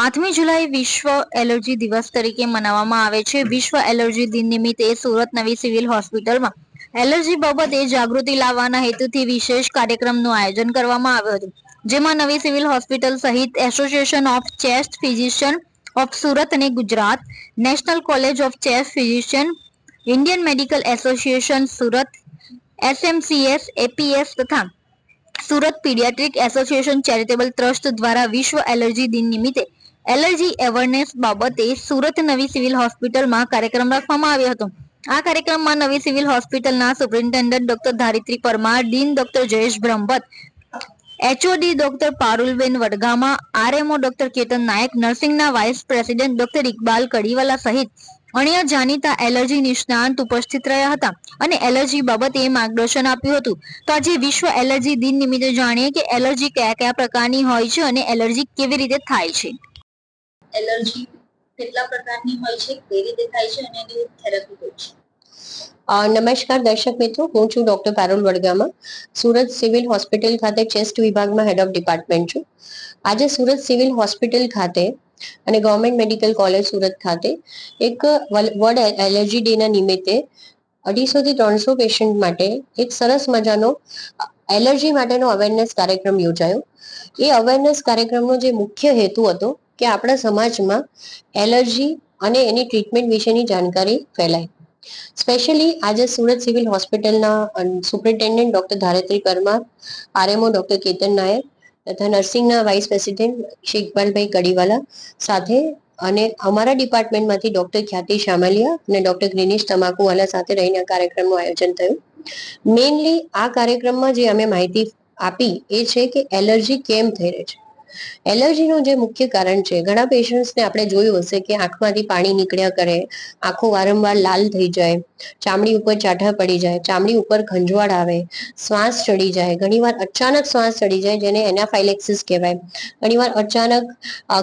આઠમી જુલાઈ વિશ્વ એલર્જી દિવસ તરીકે મનાવવામાં આવે છે. વિશ્વ એલર્જી દિન નિમિત્તે સુરત નવી સિવિલ હોસ્પિટલમાં એલર્જી બાબતે જાગૃતિ લાવવાના હેતુથી વિશેષ કાર્યક્રમનું આયોજન કરવામાં આવ્યું હતું. જેમાં નવી સિવિલ હોસ્પિટલ સહિત association of chest physician of Surat અને Gujarat, national college of chest physician, Indian medical association Surat, SMCS, APS તથા Surat pediatric association charitable trust દ્વારા વિશ્વ એલર્જી દિન નિમિત્તે એલર્જી અવેરનેસ બાબતે સુરત નવી સિવિલ હોસ્પિટલમાં કાર્યક્રમ રાખવામાં આવ્યો હતો. આ કાર્યક્રમમાં નવી સિવિલ હોસ્પિટલના superintendent doctor Dharitri Parmar, dean doctor Jayesh Brahmbhatt, HOD doctor Parulben Vadgama, RMO doctor Ketan Nayak, નર્સિંગના vice president doctor Iqbal Kadiwala સહિત અન્ય જાણીતા એલર્જી નિષ્ણાંત ઉપસ્થિત રહ્યા હતા અને એલર્જી બાબતે માર્ગદર્શન આપ્યું હતું. તો આજે વિશ્વ એલર્જી દિન નિમિત્તે જાણીએ કે એલર્જી કયા કયા પ્રકારની હોય છે અને એલર્જી કેવી રીતે થાય છે. એલર્જી કેટલા પ્રકારની હોય છે કઈ રીતે છે, અને એની થેરાપી હોય છે. નમસ્કાર દર્શક મિત્રો, હું છું doctor Parul Vadgama, Surat civil hospital ખાતે ચેસ્ટ વિભાગમાં હેડ ઓફ ડિપાર્ટમેન્ટ છું. આજે સુરત સિવિલ હોસ્પિટલ ખાતે અને ગવર્મેન્ટ મેડિકલ કોલેજ સુરત ખાતે એક વર્લ્ડ એલર્જી ડેના નિમિત્તે અઢીસોથી ત્રણસો પેશન્ટ માટે એક સરસ મજાનો એલર્જી માટેનો અવેરનેસ કાર્યક્રમ યોજાયો. એ અવેરનેસ કાર્યક્રમનો જે મુખ્ય હેતુ હતો કે આપણા સમાજમાં એલર્જી અને એની ટ્રીટમેન્ટ વિશેની જાણકારી ફેલાય. સ્પેશિયલી આજે સુરત સિવિલ હોસ્પિટલના superintendent doctor Dharitri Parmar, RMO doctor Ketan Nair તથા નર્સિંગના વાઇસ પ્રેસિડેન્ટ શ્રી ઇકબાલભાઈ કડીવાલા સાથે અને અમારા ડિપાર્ટમેન્ટમાંથી ડોક્ટર ખ્યાતિ શામલિયા અને ડોક્ટર ગ્રીનિશ તમાકુવાલા સાથે રહીને આ કાર્યક્રમનું આયોજન થયું. મેઇનલી આ કાર્યક્રમમાં જે અમે માહિતી આપી એ છે કે એલર્જી કેમ થઈ રહી છે. એલર્જીનું જે મુખ્ય કારણ છે, ઘણા પેશન્ટ્સને આપણે જોયું હશે કે આંખમાંથી પાણી નીકળ્યા કરે, આંખો વારંવાર લાલ થઈ જાય, ચામડી ઉપર ચાઠા પડી જાય, ચામડી ઉપર ખંજવાળ આવે, શ્વાસ ચડી જાય, ઘણીવાર અચાનક શ્વાસ ચડી જાય જેને એનાફાઇલેક્સિસ કહેવાય. ઘણીવાર અચાનક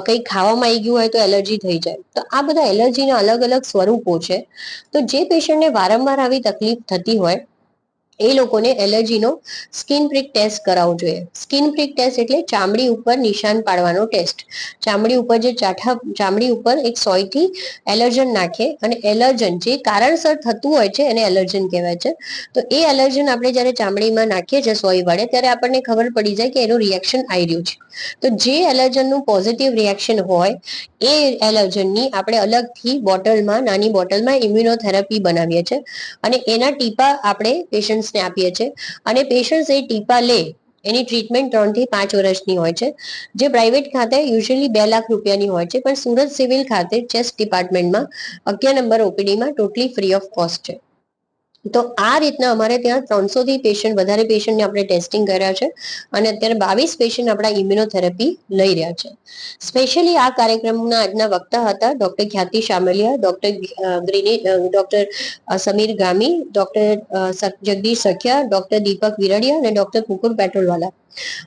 કંઈ ખાવામાં આવી ગયું હોય તો એલર્જી થઈ જાય. તો આ બધા એલર્જીના અલગ અલગ સ્વરૂપો છે. તો જે પેશન્ટને વારંવાર આવી તકલીફ થતી હોય એ લોકોને એલર્જીનો સ્કિન પ્રિક ટેસ્ટ કરાવવો જોઈએ. સ્કિન પ્રિક ટેસ્ટ એટલે ચામડી ઉપર નિશાન પાડવાનો ટેસ્ટ. ચામડી ઉપર જે ચાઠા, ચામડી ઉપર એક સોયથી એલર્જન નાખે અને એલર્જન જે કારણસર થતું હોય છે એને એલર્જન કહેવાય છે. તો એ એલર્જન આપણે જ્યારે ચામડીમાં નાખીએ છીએ સોય વડે ત્યારે આપણને ખબર પડી જાય કે એનું રિએક્શન આવી રહ્યું છે. તો જે એલર્જનનું પોઝિટિવ રિએક્શન હોય એ એલર્જનની આપણે અલગથી બોટલમાં, નાની બોટલમાં ઇમ્યુનોથેરાપી બનાવીએ છીએ અને એના ટીપા આપણે પેશન્ટ્સને આપીએ છીએ. અને પેશન્ટ્સ એ ટીપા લે, એની ટ્રીટમેન્ટ ત્રણથી પાંચ વર્ષની હોય છે. જે પ્રાઇવેટ ખાતે યુઝ્યુઅલી બે લાખ રૂપિયાની હોય છે. પણ સુરત સિવિલ ખાતે ચેસ્ટ ડિપાર્ટમેન્ટમાં અગિયાર નંબર ઓપીડીમાં ટોટલી ફ્રી ઓફ કોસ્ટ છે. તો આ રીતના અમારે ત્યાં ત્રણસો થી પેશન્ટ વધારે પેશન્ટને આપણે ટેસ્ટિંગ કર્યા છે અને અત્યારે બાવીસ પેશન્ટ આપણા ઇમ્યુનોથેરાપી લઈ રહ્યા છે. સ્પેશિયલી આ કાર્યક્રમના આજના વક્તા હતા doctor Khyati Shamaliya doctor ગ્રીની doctor Sameer Gami doctor Jagdish Sakhiya doctor Deepak Virdiya અને ડોક્ટર કુકુર પેટ્રોલવાલા.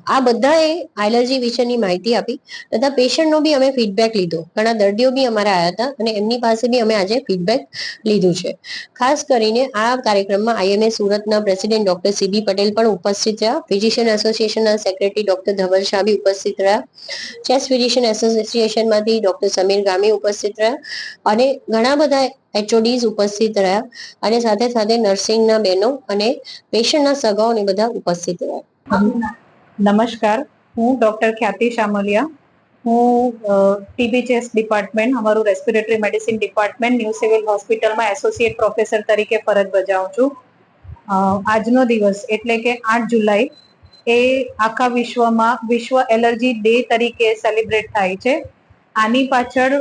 આ બધાએ એલર્જી વિશેની માહિતી આપી તથા પેશન્ટનો બી અમે ફીડબેક લીધો. ઘણા દર્દીઓ બી અમારા આવ્યા હતા અને એમની પાસે બી અમે આજે ફીડબેક લીધું છે. ખાસ કરીને આ કાર્યક્રમમાં આઈએમએ સુરતના પ્રેસિડેન્ટ ડોક્ટર સીબી પટેલ પણ ઉપસ્થિત રહ્યા. ફિઝિશિયન એસોસિએશનના સેક્રેટરી ડોક્ટર ધવલ શાહ બી ઉપસ્થિત રહ્યા. ચેસ ફિઝિશિયન એસોસિએશનમાંથી ડોક્ટર સમીર ગામી ઉપસ્થિત રહ્યા. અને ઘણા બધા એચઓડીઝ ઉપસ્થિત રહ્યા. અને સાથે સાથે નર્સિંગના બહેનો અને પેશન્ટના સગાઓને બધા ઉપસ્થિત રહ્યા. નમસ્કાર. હું ડોક્ટર ખ્યાતિ શામલિયા. હું ટીબી ચેસ ડિપાર્ટમેન્ટ અમારું respiratory medicine department new civil હોસ્પિટલમાં એસોસિએટ પ્રોફેસર તરીકે ફરજ બજાવું છું. આજનો દિવસ એટલે કે આઠ જુલાઈ એ આખા વિશ્વમાં વિશ્વ એલર્જી ડે તરીકે સેલિબ્રેટ થાય છે. આની પાછળ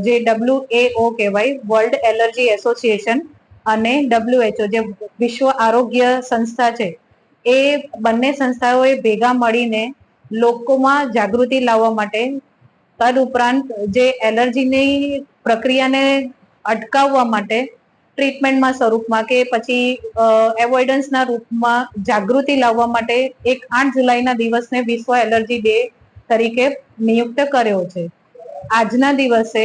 જે ડબલ્યુ એ ઓ કહેવાય વર્લ્ડ એલર્જી એસોસિએશન અને ડબલ્યુએચઓ જે વિશ્વ આરોગ્ય સંસ્થા છે, એ બંને સંસ્થાઓએ ભેગા મળીને લોકોમાં જાગૃતિ લાવવા માટે તદ ઉપરાંત જે એલર્જીની પ્રક્રિયાને અટકાવવા માટે ટ્રીટમેન્ટમાં સ્વરૂપમાં કે પછી એવોઇડન્સના રૂપમાં જાગૃતિ લાવવા માટે એક આઠ જુલાઈના દિવસને વિશ્વ એલર્જી ડે તરીકે નિયુક્ત કર્યો છે. આજના દિવસે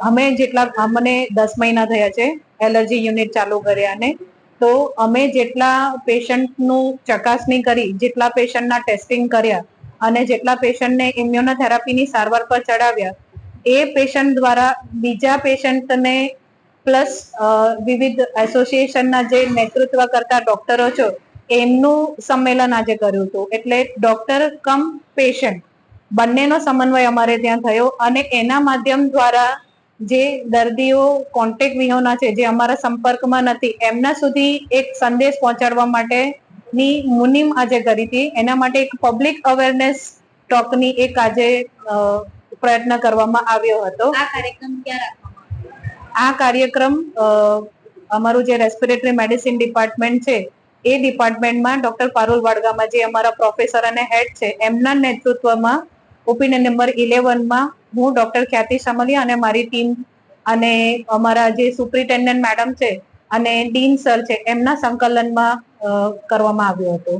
અમે જેટલા, અમને દસ મહિના થયા છે એલર્જી યુનિટ ચાલુ કર્યાને તો અમે જેટલા પેશન્ટનું ચકાસણી કરી, જેટલા પેશન્ટના ટેસ્ટિંગ કર્યા અને જેટલા પેશન્ટને ઇમ્યુનોથેરાપીની સારવાર પર ચડાવ્યા, એ પેશન્ટ દ્વારા બીજા પેશન્ટને પ્લસ વિવિધ એસોસિએશનના જે નેતૃત્વ કરતા ડોક્ટરો છો, એમનું સંમેલન આજે કર્યું હતું. એટલે ડોક્ટર કમ પેશન્ટ બંનેનો સમન્વય અમારે ત્યાં થયો અને એના માધ્યમ દ્વારા જે દર્દીઓ કોન્ટેક્ટ વિહોના છે જે અમારા સંપર્કમાં નથી એમના સુધી એક સંદેશ પહોંચાડવા માટેની મુનિમ આજે કરી હતી. એના માટે એક પબ્લિક અવેરનેસ ટોકની એક આજે પ્રયત્ન કરવામાં આવ્યો હતો. આ કાર્યક્રમ ક્યાં આ કાર્યક્રમ અમારું જે રેસ્પિરેટરી મેડિસિન ડિપાર્ટમેન્ટ છે એ ડિપાર્ટમેન્ટમાં ડોક્ટર પારુલ વાડગામાં જે અમારા પ્રોફેસર અને હેડ છે. એમના નેતૃત્વમાં ઓપિનિયન નંબર ઇલેવનમાં હું ડોક્ટર ખ્યાતિ સામલિયા અને મારી ટીમ અને અમારા જે સુપ્રિન્ટેન્ડન્ટ મેડમ છે અને ડીન સર છે, એમના સંકલનમાં કરવામાં આવ્યો હતો.